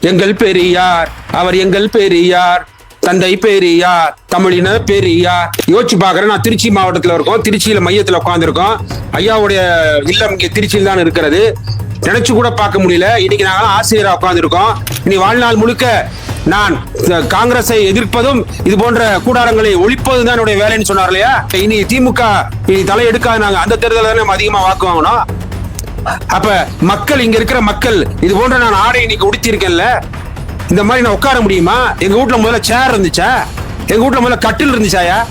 எங்கள் பெரியார் அவர் எங்கள் பெரியார் தந்தை பெரியார் தமிழின பெரியார். யோசிச்சு பாக்குறேன் நான் திருச்சி மாவட்டத்துல இருக்கோம் திருச்சியில மையத்துல உட்காந்துருக்கோம் ஐயாவுடைய இல்லம் இங்கே திருச்சியில் தான் இருக்கிறது. நினைச்சு கூட பார்க்க முடியல. இன்னைக்கு நாங்களாம் ஆசிரியரா உட்காந்துருக்கோம் இனி வாழ்நாள் முழுக்க நான் காங்கிரஸை எதிர்ப்பதும் இது போன்ற கூடாரங்களை ஒழிப்பதும் தான் என்னுடைய வேலைன்னு சொன்னார் இல்லையா? இனி திமுக இனி தலை எடுக்காது நாங்க. அந்த தேர்தலில் தானே நம்ம அதிகமா வாக்கு வாங்கினோம் அப்ப மக்கள் இங்க இருக்கிற மக்கள் இது போன்ற நான் ஆடை இன்னைக்கு உடுத்திருக்கேன்ல இந்த மாதிரி நான் உட்கார முடியுமா? எங்க வீட்ல முதல்ல சேர் இருந்துச்சா? எங்க வீட்டுல முதல்ல கட்டில் இருந்துச்சாயா?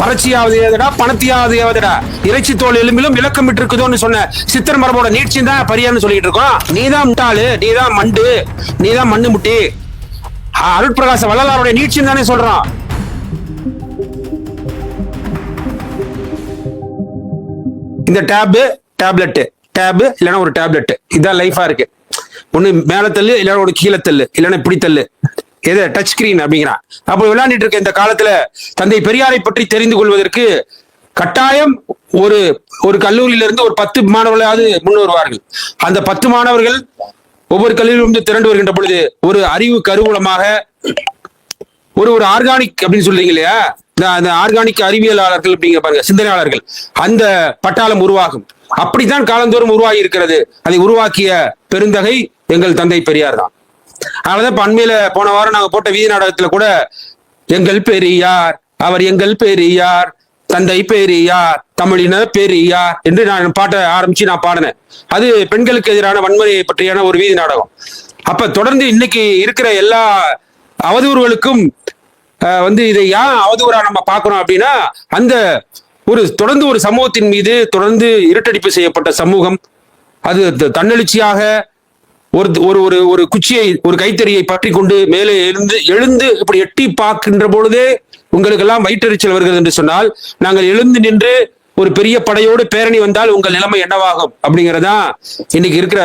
பறச்சியாவது ஏதடா பணத்தியாவது ஏதடா இறைச்சி தோல் எலும்பிலும் இலக்கம் இருக்குதோன்னு சொன்ன சித்தர் மரபோட நீட்சி தான் பரியான்னு சொல்லிட்டு இருக்கோம். நீதான் முட்டாளு நீதான் மண்டு நீதான் மண்ணு முட்டி. அருள் அருட்பிரகாச வள்ளலாருடைய நீட்சின்னு தானே சொல்றான். இந்த டேபு டேப்லெட்டு டேபு இல்லைன்னா ஒரு டேப்லெட் இதான் லைஃபா இருக்கு. ஒண்ணு மேல தள்ளு இல்லைன்னா ஒரு கீழே தள்ளு இல்லைன்னா இப்படி தள்ளு. எது? டச் ஸ்கிரீன் அப்படிங்கிறான் அப்போ விளையாண்டுட்டு இருக்க இந்த காலத்துல தந்தை பெரியாரை பற்றி தெரிந்து கொள்வதற்கு கட்டாயம் ஒரு ஒரு கல்லூரியிலிருந்து ஒரு பத்து மாணவர்களாவது முன் வருவார்கள். அந்த பத்து மாணவர்கள் ஒவ்வொரு கல்லூரியிலிருந்து திரண்டு வருகின்ற பொழுது ஒரு அறிவு கருவூலமாக ஒரு ஒரு ஆர்கானிக் அப்படின்னு சொல்றீங்க இல்லையா? இந்த அந்த ஆர்கானிக் அறிவியலாளர்கள் அப்படிங்க பாருங்க சிந்தனையாளர்கள். அந்த பட்டாளம் உருவாகும். அப்படித்தான் காலந்தோறும் உருவாகி இருக்கிறது அதை உருவாக்கிய பெருந்தகை எங்கள் தந்தை பெரியார் தான். அதனாலதான் இப்ப அண்மையில போன வாரம் நாங்க போட்ட வீதி நாடகத்துல கூட எங்கள் பெரியார் அவர் எங்கள் பெரியார் தந்தை பெரியார் தமிழின பெரியார் என்று நான் பாட்ட ஆரம்பிச்சு நான் பாடினேன். அது பெண்களுக்கு எதிரான வன்முறையை பற்றியான ஒரு வீதி நாடகம். அப்ப தொடர்ந்து இன்னைக்கு இருக்கிற எல்லா அவதூறுகளுக்கும் அஹ், வந்து இதை ஏன் அவதூறா நம்ம பார்க்கணும் அப்படின்னா அந்த ஒரு தொடர்ந்து ஒரு சமூகத்தின் மீது தொடர்ந்து இருட்டடிப்பு செய்யப்பட்ட சமூகம் அது தன்னெழுச்சியாக ஒரு ஒரு ஒரு ஒரு குச்சியை ஒரு கைத்தறியை பற்றி கொண்டு மேலே எழுந்து எழுந்து இப்படி எட்டி பார்க்கின்ற பொழுதே உங்களுக்கெல்லாம் வயிற்றெரிச்சல் வருகிறது என்று சொன்னால் நாங்கள் எழுந்து நின்று ஒரு பெரிய படையோடு பேரணி வந்தால் உங்கள் நிலைமை என்னவாகும் அப்படிங்கறதா இன்னைக்கு இருக்கிற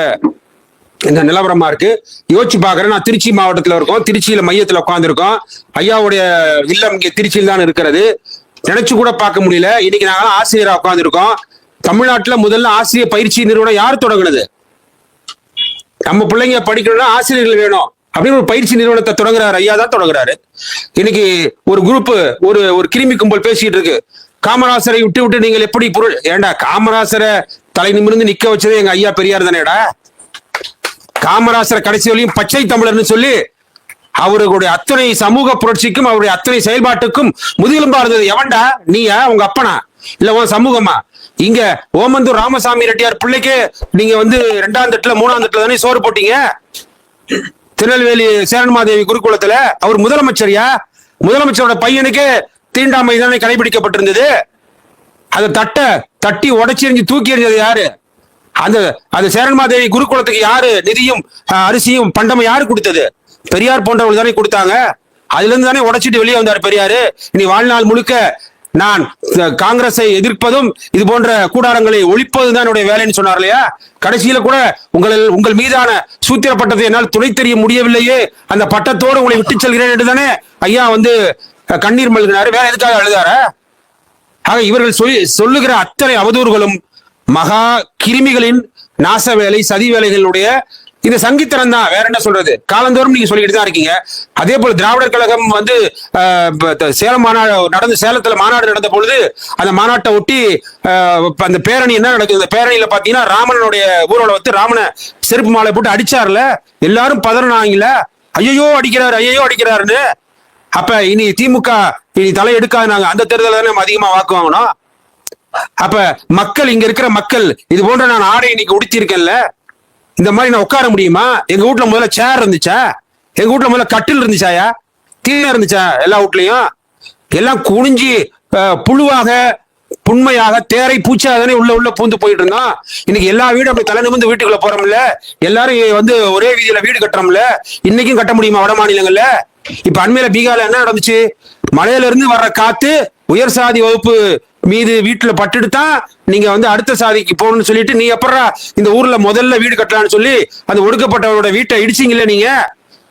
இந்த நிலவரமா இருக்கு. யோசிச்சு பாக்குறேன் நான் திருச்சி மாவட்டத்துல இருக்கோம். திருச்சியில மையத்துல உட்காந்துருக்கோம் ஐயாவுடைய இல்லம் இங்கே திருச்சியில் தான் இருக்கிறது. நினைச்சு கூட பார்க்க முடியல. இன்னைக்கு நாங்களாம் ஆசிரியரா உட்காந்துருக்கோம் தமிழ்நாட்டுல முதல்ல ஆசிரியர் பயிற்சி நிறுவனம் யார் தொடங்குனது? நம்ம பிள்ளைங்க படிக்கணும்னா ஆசிரியர்கள் வேணும். அப்படின்னு ஒரு பயிற்சி நிறுவனத்தை தொடங்குறாரு. ஐயா தான் தொடங்குறாரு. இன்னைக்கு ஒரு குரூப் ஒரு ஒரு கிருமி கும்பல் பேசிட்டு இருக்கு. காமராசரை விட்டு விட்டு நீங்கள் எப்படி பொருள் ஏண்டா காமராசரை தலை நிமிர்ந்து நிக்க வச்சதே எங்க ஐயா பெரியார் தானேடா? காமராசரை கடைசி வரையும் பச்சை தமிழர்னு சொல்லி அவருடைய அத்தனை சமூக புரட்சிக்கும் அவருடைய அத்தனை செயல்பாட்டுக்கும் முதுகெலும்பா இருந்தது. எவன்டா? நீயா? உங்க அப்பனா? இல்ல உன் சமூகமா? இங்க ஓமந்தூர் ராமசாமி ரெட்டியார் பிள்ளைக்கு நீங்க வந்து ரெண்டாம் தட்டுல மூணாம் தட்டுல தானே சோறு போட்டீங்க? திருநெல்வேலி சேரன்மாதேவி குருகுலத்துல. அவர் முதலமைச்சரியா? முதலமைச்சரோட பையனுக்கு தீண்டாமை தானே கடைபிடிக்கப்பட்டிருந்தது. அதை தட்ட தட்டி உடச்சி எறிஞ்சு தூக்கி எறிஞ்சது யாரு? அந்த அந்த சேரன்மாதேவி குருகுலத்துக்கு யாரு நிதியும் அரிசியும் பண்டமும் யாரு கொடுத்தது? பெரியார் போன்றவர்கள் தானே கொடுத்தாங்க. அதுல இருந்து தானே உடைச்சிட்டு வெளியே வந்தார் பெரியாரு. இனி வாழ்நாள் முழுக்க நான் காங்கிரஸை எதிர்ப்பதும் இது போன்ற கூடாரங்களை ஒழிப்பதும் தான் என்னுடைய வேலைன்னு சொன்னார் இல்லையா? கடைசியில கூட உங்கள் உங்கள் மீதான சூத்திர பட்டத்தை என்னால் துணை தெரிய முடியவில்லையே. அந்த பட்டத்தோடு உங்களை விட்டு செல்கிறேன் என்று தானே ஐயா வந்து கண்ணீர் மல்கினாரு. வேற எதுக்காக அழுதார? ஆக இவர்கள் சொல்லி சொல்லுகிற அத்தனை அவதூறுகளும் மகா கிருமிகளின் நாச வேலை சதி வேலைகளுடைய இது சங்கித்தனம் தான் வேற என்ன சொல்றது? காலந்தோறும் நீங்க சொல்லிட்டு தான் இருக்கீங்க. அதே போல திராவிடர் கழகம் வந்து த- சேலம் மாநாடு நடந்து சேலத்துல மாநாடு நடந்த பொழுது அந்த மாநாட்டை ஒட்டி அந்த பேரணி என்ன நடக்குது? அந்த பேரணியில பாத்தீங்கன்னா ராமனுடைய ஊர்வலம் ராமனை செருப்பு மாலை போட்டு அடிச்சார்ல. எல்லாரும் பதறினாங்கல்ல ஐயோ அடிக்கிறாரு ஐயோ அடிக்கிறாருன்னு. அப்ப இனி திமுக இனி தலை எடுக்காது நாங்க. அந்த தேர்தலில் தானே நம்ம அதிகமா வாக்கு வாங்கணும்? அப்ப மக்கள் இங்க இருக்கிற மக்கள் இது போன்ற நான் ஆடை இன்னைக்கு உடுத்திருக்கேன்ல இந்த மாதிரி நான் உட்கார முடியுமா? எங்க வீட்ல முதல்ல சேர் இருந்துச்சா? எங்க வீட்ல முதல்ல கட்டில் இருந்துச்சாயா? தீன இருந்துச்சா எல்லா வீட்லயும்? எல்லாம் குனிஞ்சு புழுவாக புண்மையாக தேரை பூச்சியாக தானே உள்ள உள்ள பூந்து போயிட்டு இருந்தோம் இன்னைக்கு எல்லா வீடும் அப்படி தலை நிமிர்ந்து வீட்டுக்குள்ள போறோம்ல. எல்லாரும் வந்து ஒரே வீதியில வீடு கட்டுறோம்ல. இன்னைக்கும் கட்ட முடியுமா வட மாநிலங்கள்ல? இப்ப அண்மையில பீகார்ல என்ன நடந்துச்சு? மலையில இருந்து வர்ற காத்து உயர் சாதி வகுப்பு மீது வீட்டுல பட்டுட்டு நீங்க வந்து அடுத்த சாதிக்கு போகணும்னு சொல்லிட்டு நீ எப்படா இந்த ஊர்ல முதல்ல வீடு கட்டலாம்னு சொல்லி அந்த ஒடுக்கப்பட்டவரோட வீட்டை இடிச்சீங்கல்ல நீங்க?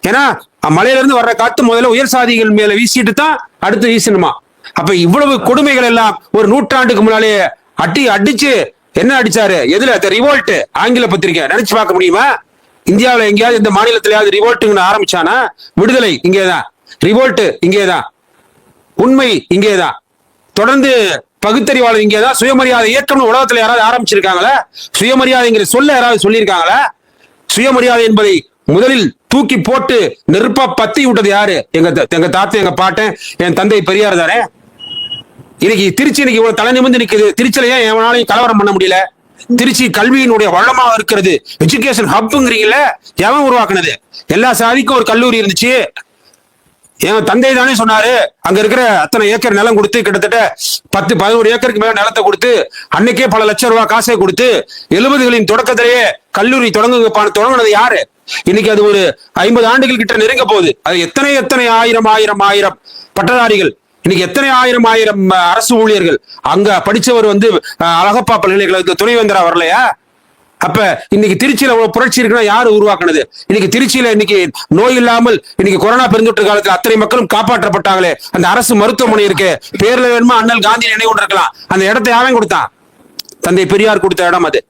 ஏன்னா மலையில இருந்து வர்ற காத்து முதல்ல உயர் சாதிகள் மேல வீசிட்டு தான் அடுத்து வீசணுமா? அப்ப இவ்வளவு கொடுமைகள் எல்லாம் ஒரு நூற்றாண்டுக்கு முன்னாலே அடி அடிச்சு என்ன அடிச்சாரு? எதுல? ரிவோல்ட் ஆங்கில பத்திரிக்கை நினைச்சு பார்க்க முடியுமா? இந்தியாவில எங்கேயாவது இந்த மாநிலத்திலேயாவது ரிவோல்ட்டுங்கன்னு ஆரம்பிச்சானா? விடுதலை இங்கேதான். ரிவோல்ட் இங்கேதான். உண்மை இங்கேதான். தொடர்ந்து பகுத்தறிவாளர் இங்கே தான் சுயமரியாதை இயக்கம்னு உலகத்தில் யாராவது ஆரம்பிச்சிருக்காங்களா? சுயமரியாதைங்கிற சொல்ல யாராவது சொல்லியிருக்காங்களா? சுயமரியாதை என்பதை முதலில் தூக்கி போட்டு நெருப்பா பத்தி விட்டது யாரு? எங்க த- எங்க தாத்தா எங்க பாட்டன் என் தந்தை பெரியார் தானே? இன்னைக்கு திருச்சி இன்னைக்கு இவ்வளவு தலை நிமிந்து நிக்குது. திருச்சியில ஏன் எவனாலையும் கலவரம் பண்ண முடியல? திருச்சி கல்வியினுடைய வளமாக இருக்கிறது. எஜுகேஷன் ஹப்ங்கிறீங்கல்ல எவன் உருவாக்குனது? எல்லா சாதிக்கும் ஒரு கல்லூரி இருந்துச்சு. என் தந்தை தானே சொன்னாரு அங்க இருக்கிற அத்தனை ஏக்கர் நிலம் கொடுத்து கிட்டத்தட்ட பத்து பதினோரு ஏக்கருக்கு மேல நிலத்தை கொடுத்து அன்னைக்கே பல லட்சம் ரூபாய் காசை கொடுத்து எழுபதுகளின் தொடக்கத்திலேயே கல்லூரி தொடங்கு தொடங்கினது யாரு? இன்னைக்கு அது ஒரு ஐம்பது ஆண்டுகள் கிட்ட நெருங்க போகுது. அது எத்தனை எத்தனை ஆயிரம் ஆயிரம் ஆயிரம் பட்டதாரிகள் இன்னைக்கு எத்தனை ஆயிரம் ஆயிரம் அரசு ஊழியர்கள் அங்க படிச்சவர் வந்து அழகப்பா பல்கலைக்கழகத்துக்கு துணைவேந்தரா வரலையா? அப்ப இன்னைக்கு திருச்சியில அவ்வளவு புரட்சி இருக்குன்னா யாரு உருவாக்குனது? இன்னைக்கு திருச்சியில இன்னைக்கு நோய் இல்லாமல் இன்னைக்கு கொரோனா பெருந்தொற்று காலத்துல அத்தனை மக்களும் காப்பாற்றப்பட்டாங்களே. அந்த அரசு மருத்துவமனை இருக்கு. பேர்ல வேணுமா அண்ணல் காந்தி நினைவு இருக்கலாம் அந்த இடத்தை யாரும் கொடுத்தான் தந்தை பெரியார் கொடுத்த இடம் அது.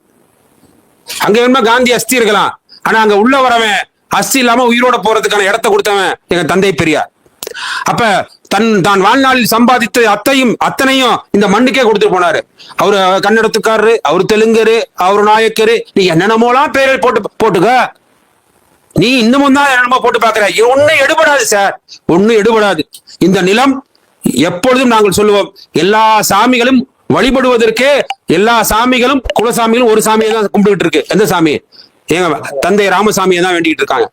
அங்க வேணுமா காந்தி அஸ்தி இருக்கலாம். ஆனா அங்க உள்ள வரவன் அஸ்தி இல்லாம உயிரோட போறதுக்கான இடத்தை கொடுத்தவன் எங்க தந்தை பெரியார். அப்ப தன் தான் வாழ்நாளில் சம்பாதித்த அத்தையும் அத்தனையும் இந்த மண்ணுக்கே கொடுத்துட்டு போனாரு. அவரு கன்னடத்துக்காரரு அவர் தெலுங்கரு அவர் நாயக்கரு. நீ என்னென்னமோலாம் பேரை போட்டு போட்டுக்க? நீ இன்னமும் தான் என்னமோ போட்டு பாக்குற ஒன்னும் எடுபடாது சார் ஒன்னும் எடுபடாது. இந்த நிலம் எப்பொழுதும் நாங்கள் சொல்லுவோம் எல்லா சாமிகளும் வழிபடுவதற்கு எல்லா சாமிகளும் குலசாமிகளும் ஒரு சாமியை தான் கும்பிட்டுட்டு இருக்கு. எந்த சாமி? ஏங்க தந்தை ராமசாமியை தான் வேண்டிட்டு இருக்காங்க.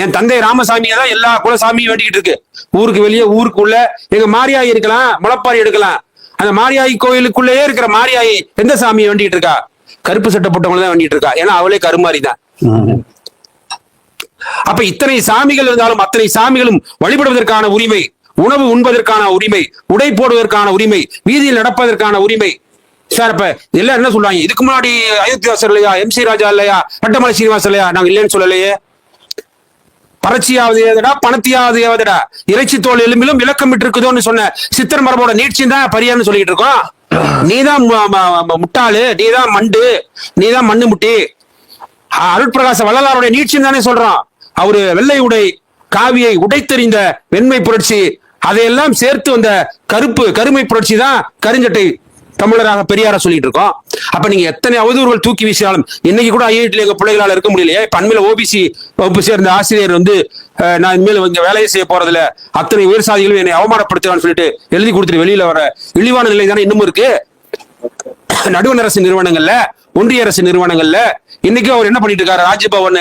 என் தந்தை ராமசாமியை தான் எல்லா குலசாமியும் வேண்டிக்கிட்டு இருக்கு. ஊருக்கு வெளியே ஊருக்குள்ள. எங்க மாரியாயி இருக்கலாம் முளப்பாரி எடுக்கலாம். அந்த மாரியாயி கோயிலுக்குள்ளேயே இருக்கிற மாரியாயி எந்த சாமியை வேண்டிட்டு இருக்கா? கருப்பு சட்டை போட்டவங்க தான் வேண்டிட்டு இருக்கா? ஏன்னா அவளே கருமாரி தான். அப்ப இத்தனை சாமிகள் இருந்தாலும் அத்தனை சாமிகளும் வழிபடுவதற்கான உரிமை உணவு உண்பதற்கான உரிமை உடை போடுவதற்கான உரிமை வீதியில் நடப்பதற்கான உரிமை. சார் இப்ப எல்லாம் என்ன சொல்றாங்க இதுக்கு முன்னாடி அயோத்தியாசர் இல்லையா எம் சி ராஜா இல்லையா பட்டமலை சீனிவாசன் இல்லையா? நாங்க இல்லைன்னு சொல்லலையே. பறச்சியாவது ஏதடா பணத்தியாவது ஏவதடா இறைச்சி தோல் எலும்பிலும் விளக்கம் இருக்குதோன்னு சொன்ன சித்தர் மரபோட நீட்சி தான் பரியான்னு சொல்லிட்டு இருக்கோம். நீதான் முட்டாளு நீதான் மண்டு நீதான் மண்ணு முட்டி. அருட்பிரகாச வள்ளலாருடைய நீட்சி தானே சொல்றோம் அவரு வெள்ளை உடை காவியை உடைத்தெறிந்த வெண்மை புரட்சி அதையெல்லாம் சேர்த்து வந்த கருப்பு கருமை புரட்சி தான் கருஞ்சட்டை தமிழராக பெரியார சொல்லிட்டு இருக்கோம். அப்ப நீங்க எத்தனை அவதூறுகள் தூக்கி வீசினாலும் இன்னைக்கு கூட ஐஐடியில் எங்க பிள்ளைகளால இருக்க முடியலையே. இப்ப அண்மையில ஓபிசி வகுப்பு சேர்ந்த ஆசிரியர் வந்து நான் இனிமேல் இங்க வேலையை செய்ய போறதுல அத்தனை உயர் சாதிகளும் என்னை அவமானப்படுத்துறான்னு சொல்லிட்டு எழுதி கொடுத்துட்டு வெளியில வர இழிவான நிலை தானே இன்னமும் இருக்கு. நடுவண் அரசு நிறுவனங்கள்ல ஒன்றிய அரசு நிறுவனங்கள்ல இன்னைக்கு அவர் என்ன பண்ணிட்டு இருக்காரு? ராஜ்பவன்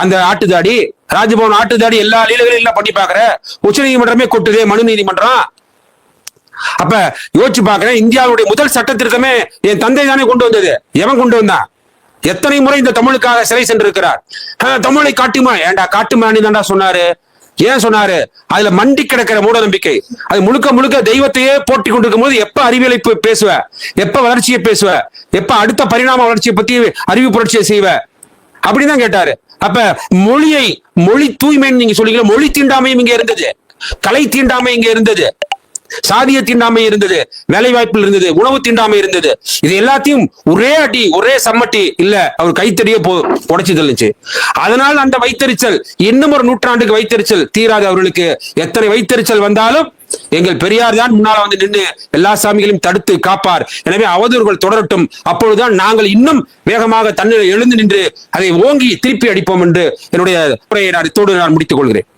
அந்த ஆட்டுதாடி ராஜ்பவன் ஆட்டுதாடி எல்லா லீலைகளையும் எல்லாம் பண்ணி பாக்குற உச்ச நீதிமன்றமே கொட்டுதே மனு நீதிமன்றம் அப்ப யோசிச்சு பாக்குறேன் இந்தியாவுடைய முதல் சட்ட திருத்தமே என் தந்தை தானே கொண்டு வந்தது. எவன் கொண்டு வந்தான்? எத்தனை முறை இந்த தமிழுக்காக சிறை சென்றிருக்கிறார்? தமிழை காட்டுமா? ஏன்டா காட்டுமானி தான்டா சொன்னாரு. ஏன் சொன்னாரு? அதுல மண்டி கிடக்கிற மூட நம்பிக்கை அது முழுக்க முழுக்க தெய்வத்தையே போட்டி கொண்டிருக்கும் போது எப்ப அறிவியலை பேசுவ? எப்ப வளர்ச்சியை பேசுவ? எப்ப அடுத்த பரிணாம வளர்ச்சியை பத்தி அறிவு புரட்சியை செய்வ? அப்படிதான் கேட்டாரு. அப்ப மொழியை மொழி தூய்மைன்னு நீங்க சொல்றீங்களா மொழி தீண்டாமையும் இங்க இருந்தது. கலை தீண்டாமை இங்க இருந்தது. சாதிய தீண்டாமை இருந்தது வேலை வாய்ப்பில் இருந்தது உணவு தீண்டாமை இருந்தது. இது எல்லாத்தையும் ஒரே அடி ஒரே சம்மட்டி இல்ல அவர் கைத்தறியே போ உடைச்சு தள்ளுச்சு. அதனால் அந்த வைத்தறிச்சல் இன்னும் ஒரு நூற்றாண்டுக்கு வைத்தறிச்சல் தீராது அவர்களுக்கு. எத்தனை வைத்தறிச்சல் வந்தாலும் எங்கள் பெரியார் தான் முன்னால வந்து நின்று எல்லா சாமிகளையும் தடுத்து காப்பார். எனவே அவதூறுகள் தொடரட்டும். அப்பொழுதுதான் நாங்கள் இன்னும் வேகமாக தன்னில் எழுந்து நின்று அதை ஓங்கி திருப்பி அடிப்போம் என்று என்னுடைய உரையை நான் நான் முடித்துக் கொள்கிறேன்.